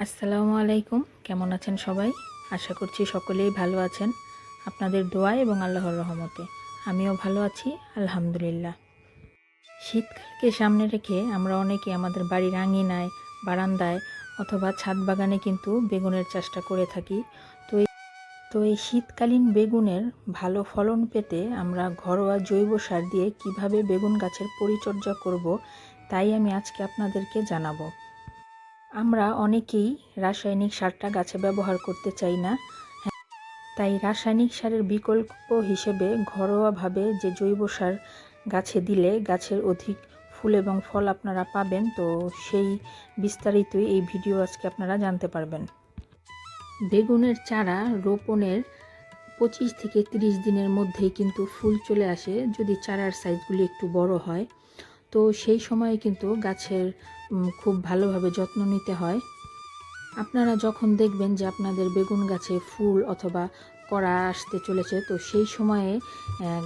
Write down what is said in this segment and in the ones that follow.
আসসালামু আলাইকুম। কেমন আছেন সবাই? আশা করছি সকলেই ভালো আছেন। আপনাদের দোয়া এবং আল্লাহর রহমতে। আমিও ভালো আছি, আলহামদুলিল্লাহ। শীতকালকে সামনে রেখে আমরা অনেকে আমাদের বাড়ির আঙিনায়, বারান্দায় অথবা ছাদ বাগানে কিন্তু বেগুনের চাষটা করে থাকি। তো তো এই শীতকালীন বেগুনের ভালো ফলন পেতে আমরা ঘরোয়া জৈব সার দিয়ে কীভাবে বেগুন গাছের পরিচর্যা করব, তাই আমি আজকে আপনাদেরকে জানাব। আমরা অনেকেই রাসায়নিক সারটা গাছে ব্যবহার করতে চাই না। তাই রাসায়নিক সারের বিকল্প হিসেবে ঘরোয়াভাবে যে জৈব সার গাছে দিলে গাছের অধিক ফুল এবং ফল আপনারা পাবেন, তো সেই বিস্তারিতই এই ভিডিও আজকে আপনারা জানতে পারবেন। বেগুনের চারা রোপণের পঁচিশ থেকে তিরিশ দিনের মধ্যেই কিন্তু ফুল চলে আসে, যদি চারার সাইজগুলি একটু বড় হয়। তো সেই সময়ে কিন্তু গাছের খুব ভালোভাবে যত্ন নিতে হয়। আপনারা যখন দেখবেন যে আপনাদের বেগুন গাছে ফুল অথবা কড়া আসতে চলেছে, তো সেই সময়ে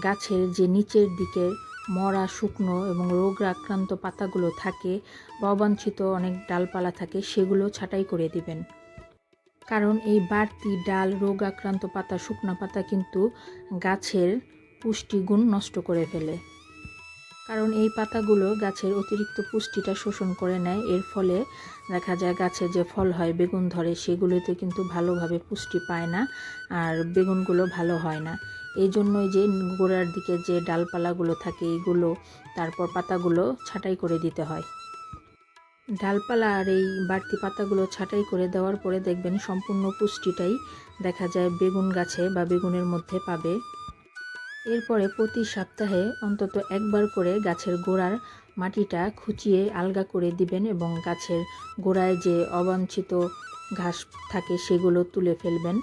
গাছের যে নিচের দিকে মরা, শুকনো এবং রোগ আক্রান্ত পাতাগুলো থাকে বা অবাঞ্ছিত অনেক ডালপালা থাকে, সেগুলো ছাঁটাই করে দিবেন। কারণ এই বাড়তি ডাল, রোগ আক্রান্ত পাতা, শুকনো পাতা কিন্তু গাছের পুষ্টিগুণ নষ্ট করে ফেলে। কারণ এই পাতাগুলো গাছের অতিরিক্ত পুষ্টিটা শোষণ করে নেয়। এর ফলে দেখা যায় গাছে যে ফল হয়, বেগুন ধরে, সেগুলোতে কিন্তু ভালোভাবে পুষ্টি পায় না আর বেগুনগুলো ভালো হয় না। এই জন্যই যে গোড়ার দিকে যে ডালপালাগুলো থাকে, এইগুলো, তারপর পাতাগুলো ছাঁটাই করে দিতে হয়। ডালপালা আর এই বাড়তি পাতাগুলো ছাঁটাই করে দেওয়ার পরে দেখবেন সম্পূর্ণ পুষ্টিটাই দেখা যায় বেগুন গাছে বা বেগুনের মধ্যে পাবে। এরপরে প্রতি সপ্তাহে অন্তত একবার করে গাছের গোড়ার মাটিটা খুঁচিয়ে আলগা করে দিবেন এবং গাছের গোড়ায় যে অবাঞ্ছিত ঘাস থাকে সেগুলো তুলে ফেলবেন।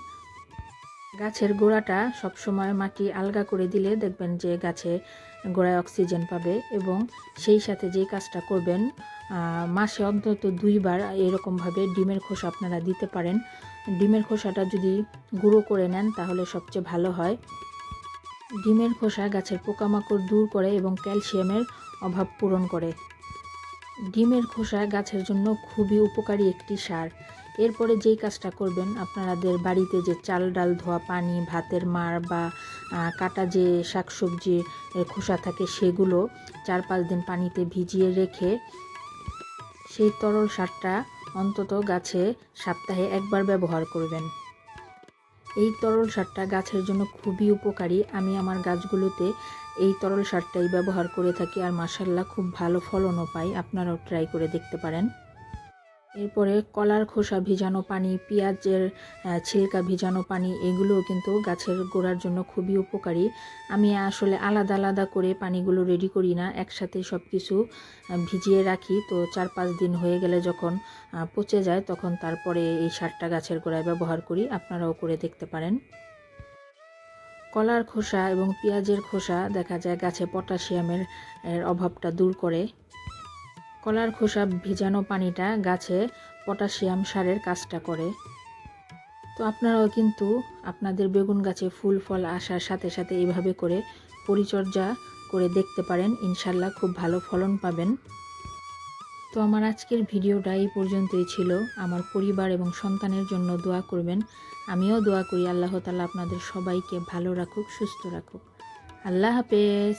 গাছের গোড়াটা সবসময় মাটি আলগা করে দিলে দেখবেন যে গাছে গোড়ায় অক্সিজেন পাবে এবং সেই সাথে যে কাজটা করবেন মাসে অন্তত দুইবার এরকমভাবে ডিমের খোসা আপনারা দিতে পারেন। ডিমের খোসাটা যদি গুঁড়ো করে নেন তাহলে সবচেয়ে ভালো হয়। ডিমের খোসা গাছের পোকামাকড় দূর করে এবং ক্যালসিয়ামের অভাব পূরণ করে। ডিমের খোসা গাছের জন্য খুবই উপকারী একটি সার। এরপরে যেই কাজটা করবেন, আপনাদের বাড়িতে যে চাল, ডাল, ধোয়া, পানি, ভাতের মার বা কাটা যে শাকসবজির এর খোসা থাকে সেগুলো চার পাঁচ দিন পানিতে ভিজিয়ে রেখে সেই তরল সারটা অন্তত গাছে সপ্তাহে একবার ব্যবহার করবেন। এই তরল সারটা গাছের জন্য খুবই উপকারী। আমি আমার গাছগুলোতে এই তরল সারটাই ব্যবহার করে থাকি আর মাসাল্লাহ খুব ভালো ফলনও পাই। আপনারাও ট্রাই করে দেখতে পারেন। এরপরে কলার খোসা ভিজানো পানি, পেঁয়াজের ছিলকা ভিজানো পানি, এগুলোও কিন্তু গাছের গোড়ার জন্য খুবই উপকারী। আমি আসলে আলাদা আলাদা করে পানিগুলো রেডি করি না, একসাথে সব কিছু ভিজিয়ে রাখি। তো চার পাঁচ দিন হয়ে গেলে যখন পচে যায়, তখন তারপরে এই সারটা গাছের গোড়ায় ব্যবহার করি। আপনারাও করে দেখতে পারেন। কলার খোসা এবং পেঁয়াজের খোসা দেখা যায় গাছে পটাশিয়ামের অভাবটা দূর করে। কলার খোসা ভেজানো পানিটা গাছে পটাশিয়াম সারের কাজটা করে। তো আপনারাও কিন্তু আপনাদের বেগুন গাছে ফুল, ফল আসার সাথে সাথে এভাবে করে পরিচর্যা করে দেখতে পারেন। ইনশাল্লাহ খুব ভালো ফলন পাবেন। তো আমার আজকের ভিডিওটা এই পর্যন্তই ছিল। আমার পরিবার এবং সন্তানের জন্য দোয়া করবেন। আমিও দোয়া করি আল্লাহ তালা আপনাদের সবাইকে ভালো রাখুক, সুস্থ রাখুক। আল্লাহ হাফেজ।